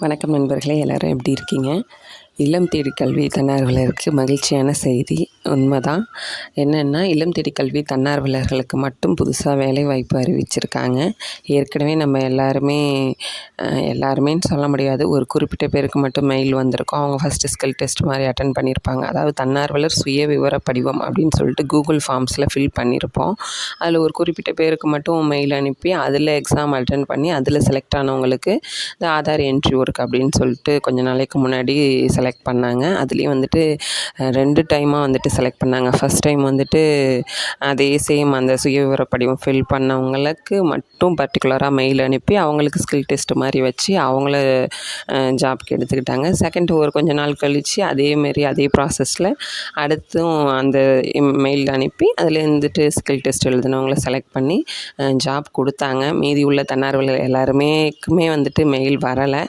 வணக்கம் நண்பர்களே எல்லோரும் எப்படி இருக்கீங்க? இல்லம் தேடி கல்வி தன்னார்வலருக்கு மகிழ்ச்சியான செய்தி. உண்மைதான். என்னென்னா இல்லம் தேடி கல்வி தன்னார்வலர்களுக்கு மட்டும் புதுசாக வேலைவாய்ப்பு அறிவிச்சிருக்காங்க. ஏற்கனவே நம்ம எல்லாருமே எல்லாருமேன்னு சொல்ல முடியாது. ஒரு குறிப்பிட்ட பேருக்கு மட்டும் மெயில் வந்திருக்கும். அவங்க ஃபஸ்ட்டு ஸ்கில் டெஸ்ட் மாதிரி அட்டன் பண்ணியிருப்பாங்க அதாவது தன்னார்வலர் சுய விவர படிவம் அப்படின்னு சொல்லிட்டு கூகுள் ஃபார்ம்ஸில் ஃபில் பண்ணியிருப்போம் அதில் ஒரு குறிப்பிட்ட பேருக்கு மட்டும் மெயில் அனுப்பி அதில் எக்ஸாம் அட்டன் பண்ணி அதில் செலக்ட் ஆனவங்களுக்கு இந்த ஆதார் என்ட்ரி ஒர்க் அப்படின்னு சொல்லிட்டு கொஞ்ச நாளைக்கு முன்னாடி செலக்ட் செலக்ட் பண்ணாங்க. அதுலேயும் வந்துட்டு ரெண்டு டைமாக வந்துட்டு செலக்ட் பண்ணாங்க. ஃபஸ்ட் டைம் வந்துட்டு அதே சேம் அந்த சுயவிவர படிவம் ஃபில் பண்ணவங்களுக்கு மட்டும் பர்டிகுலராக மெயில் அனுப்பி அவங்களுக்கு ஸ்கில் டெஸ்ட் மாதிரி வச்சு அவங்கள ஜாப்க்கு எடுத்துக்கிட்டாங்க. செகண்ட் ஒரு கொஞ்ச நாள் கழித்து அதேமாரி அதே ப்ராசஸில் அடுத்தும் அந்த மெயில் அனுப்பி அதில் இருந்துட்டு ஸ்கில் டெஸ்ட் எழுதினவங்கள செலக்ட் பண்ணி ஜாப் கொடுத்தாங்க. மீதி உள்ள தன்னார்வலர் எல்லாருமேக்குமே வந்துட்டு மெயில் வரலை.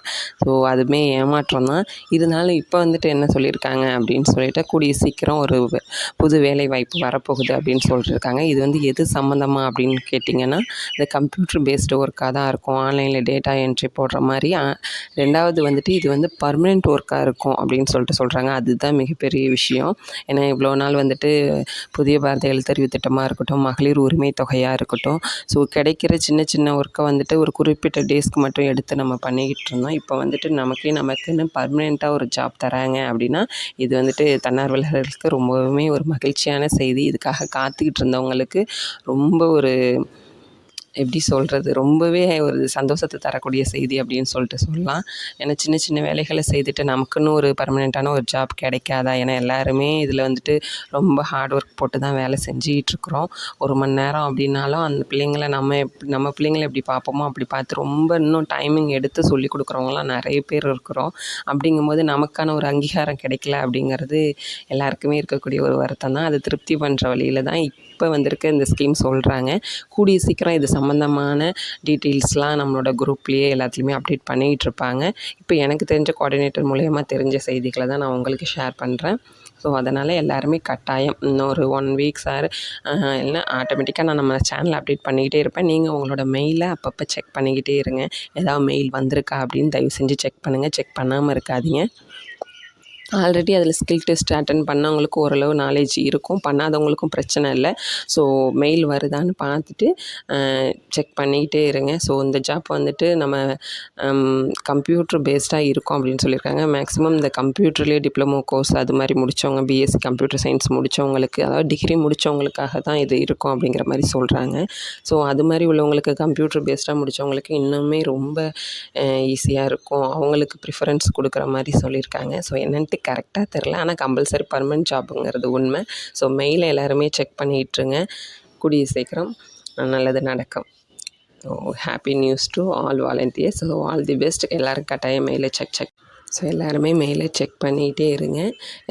ஸோ அதுவுமே ஏமாற்றம் தான் இருந்தாலும் இப்போ வந்துட்டு என்ன சொல்லியிருக்காங்க அப்படின்னு சொல்லிட்டு கூடிய சீக்கிரம் ஒரு புது வேலை வாய்ப்பு வரப்போகுது அப்படின்னு சொல்லியிருக்காங்க. இது வந்து எது சம்மந்தமாக அப்படின்னு கேட்டிங்கன்னா இந்த கம்ப்யூட்டர் பேஸ்டு ஒர்க்காக தான் இருக்கும். ஆன்லைனில் டேட்டா என்ட்ரி போடுற மாதிரி ரெண்டாவது வந்துட்டு இது வந்து பர்மனெண்ட் ஒர்க்காக இருக்கும் அப்படின்னு சொல்லிட்டு சொல்கிறாங்க அதுதான் மிகப்பெரிய விஷயம். ஏன்னா இவ்வளோ நாள் வந்துட்டு புதிய பாரத எழுத்தறிவு திட்டமாக இருக்கட்டும் மகளிர் உரிமை தொகையாக இருக்கட்டும் ஸோ கிடைக்கிற சின்ன சின்ன ஒர்க்கை வந்துட்டு ஒரு குறிப்பிட்ட டேஸ்க்கு மட்டும் எடுத்து நம்ம பண்ணிக்கிட்டு இருந்தோம். இப்போ வந்துட்டு நமக்கே நமக்குன்னு பர்மனெண்ட்டாக ஒரு ஜாப் தராங்க அப்படின்னா இது வந்துட்டு தன்னார்வலர்களுக்கு ரொம்பவுமே ஒரு மகிழ்ச்சியான செய்தி. இதுக்காக காத்துக்கிட்டு இருந்தவங்களுக்கு ரொம்ப ஒரு எப்படி சொல்கிறது ரொம்பவே ஒரு சந்தோஷத்தை தரக்கூடிய செய்தி அப்படின்னு சொல்லிட்டு சொல்லலாம். ஏன்னா சின்ன சின்ன வேலைகளை செய்துட்டு நமக்குன்னு ஒரு பர்மனெண்ட்டான ஒரு ஜாப் கிடைக்காதா? ஏன்னா எல்லாருமே இதில் வந்துட்டு ரொம்ப ஹார்ட் ஒர்க் போட்டு தான் வேலை செஞ்சிகிட்ருக்குறோம் ஒரு மணி நேரம் அப்படின்னாலும் அந்த பிள்ளைங்களை நம்ம எப்படி நம்ம பிள்ளைங்களை எப்படி பார்ப்போமோ அப்படி பார்த்து ரொம்ப இன்னும் டைமிங் எடுத்து சொல்லிக் கொடுக்குறவங்களாம் நிறைய பேர் இருக்கிறோம். அப்படிங்கும்போது நமக்கான ஒரு அங்கீகாரம் கிடைக்கல அப்படிங்கிறது எல்லாருக்குமே இருக்கக்கூடிய ஒரு வருத்தம் தான். அது திருப்தி பண்ணுற வழியில் தான் இப்போ வந்திருக்க இந்த ஸ்கீம் சொல்கிறாங்க கூடிய சீக்கிரம் இது சம்மந்தமான டீட்டெயில்ஸ்லாம் நம்மளோட குரூப்லேயே எல்லாத்துலேயுமே அப்டேட் பண்ணிகிட்டு இருப்பாங்க இப்போ எனக்கு தெரிஞ்ச கோஆர்டினேட்டர் மூலயமா தெரிஞ்ச செய்திகளை தான் நான் உங்களுக்கு ஷேர் பண்ணுறேன் ஸோ அதனால் எல்லாருமே கட்டாயம் இன்னொரு ஒன் வீக்ஸ் ஆர் இல்லைனா ஆட்டோமேட்டிக்காக நான் நம்ம சேனல் அப்டேட் பண்ணிக்கிட்டே இருப்பேன். நீங்கள் உங்களோட மெயிலை அப்பப்போ செக் பண்ணிக்கிட்டே இருங்க. ஏதாவது மெயில் வந்திருக்கா அப்படின்னு தயவு செஞ்சு செக் பண்ணுங்கள் செக் பண்ணாமல் இருக்காதீங்க. ஆல்ரெடி அதில் ஸ்கில் டெஸ்ட் அட்டன் பண்ணவங்களுக்கு ஓரளவு நாலேஜ் இருக்கும். பண்ணாதவங்களுக்கும் பிரச்சனை இல்லை. ஸோ மெயில் வருதான்னு பார்த்துட்டு செக் பண்ணிக்கிட்டே இருங்க. ஸோ இந்த ஜாப் வந்துட்டு நம்ம கம்ப்யூட்ரு பேஸ்டாக இருக்கும் அப்படின்னு சொல்லியிருக்காங்க. மேக்ஸிமம் இந்த கம்ப்யூட்டர்லேயே டிப்ளமோ கோர்ஸ் அது மாதிரி முடித்தவங்க பிஎஸ்சி கம்ப்யூட்டர் சயின்ஸ் முடித்தவங்களுக்கு அதாவது டிகிரி முடித்தவங்களுக்காக தான் இது இருக்கும் அப்படிங்கிற மாதிரி சொல்கிறாங்க ஸோ அது மாதிரி உள்ளவங்களுக்கு கம்ப்யூட்டர் பேஸ்டாக முடித்தவங்களுக்கு இன்னுமே ரொம்ப ஈஸியாக இருக்கும். அவங்களுக்கு ப்ரிஃபரன்ஸ் கொடுக்குற மாதிரி சொல்லியிருக்காங்க. ஸோ என்னென்ட்டு கரெக்டாக தெரில ஆனால் கம்பல்சரி பர்மனெண்ட் ஜாப்புங்கிறது உண்மை. ஸோ மெயில் எல்லாருமே செக் பண்ணிகிட்ருங்க கூடிய சீக்கிரம் நல்லது நடக்கும். Happy news to all volunteers so all the best எல்லோரும் கட்டாயம் மெயிலை செக் செக் ஸோ எல்லாருமே மெயிலை செக் பண்ணிகிட்டே இருங்க.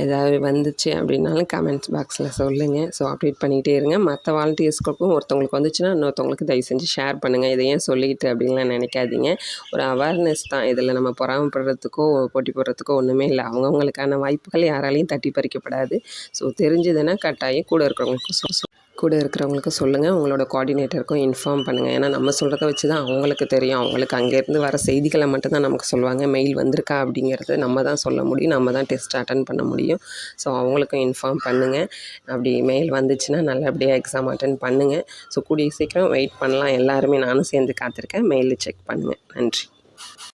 ஏதாவது வந்துச்சு அப்படின்னாலும் கமெண்ட்ஸ் பாக்ஸில் சொல்லுங்கள் ஸோ அப்டேட் பண்ணிகிட்டே இருங்க. மற்ற வாலண்டியர்ஸ்களுக்கும் ஒருத்தவங்களுக்கு வந்துச்சுன்னா இன்னொருத்தவங்களுக்கு தயவு செஞ்சு ஷேர் பண்ணுங்கள் இதை ஏன் சொல்லிக்கிட்டு அப்படின்லாம் நினைக்காதீங்க. ஒரு அவேர்னஸ் தான். இதில் நம்ம பொறாமப்படுறதுக்கோ போட்டி போடுறதுக்கோ ஒன்றுமே இல்லை. அவங்கவுங்களுக்கான வாய்ப்புகள் யாராலையும் தட்டி பறிக்கப்படாது. ஸோ தெரிஞ்சதுன்னா கட்டாயம் கூட இருக்கிறவங்களுக்கு கூட இருக்கிறவங்களுக்கு சொல்லுங்கள் உங்களோட கோஆர்டினேட்டருக்கும் இன்ஃபார்ம் பண்ணுங்கள் ஏன்னா நம்ம சொல்கிறத வச்சு தான் அவங்களுக்கு தெரியும். அவங்களுக்கு அங்கேருந்து வர செய்திகளை மட்டும்தான் நமக்கு சொல்லுவாங்க. மெயில் வந்திருக்கா அப்படிங்கிறது நம்ம தான் சொல்ல முடியும். நம்ம தான் டெஸ்ட் அட்டன் பண்ண முடியும். ஸோ அவங்களுக்கும் இன்ஃபார்ம் பண்ணுங்கள் அப்படி மெயில் வந்துச்சுன்னா நல்லபடியாக எக்ஸாம் அட்டன் பண்ணுங்கள் ஸோ கூடிய சீக்கிரம் வெயிட் பண்ணலாம். எல்லாருமே நானும் சேர்ந்து காத்திருக்கேன். மெயிலில் செக் பண்ணுங்கள் நன்றி.